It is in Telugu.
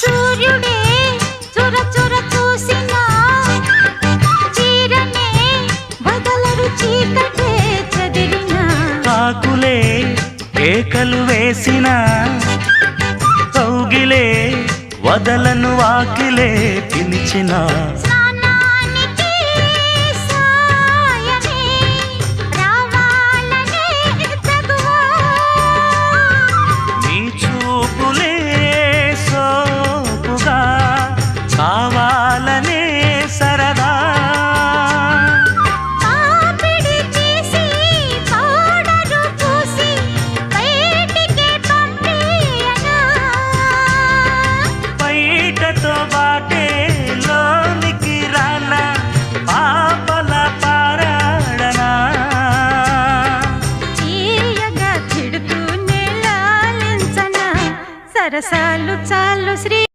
సూర్యుడే చుర చుర చూసినా చీరనే వదలరు చీకటే చదివినా కాకులే కేకలు వేసిన కౌగిలే వదలను వాకిలే పిలిచిన కావాలనే సరదా. బయటతో బాటే లోనికి రాన? పాపల పారాడనా? సరసాలు చాలు శ్రీ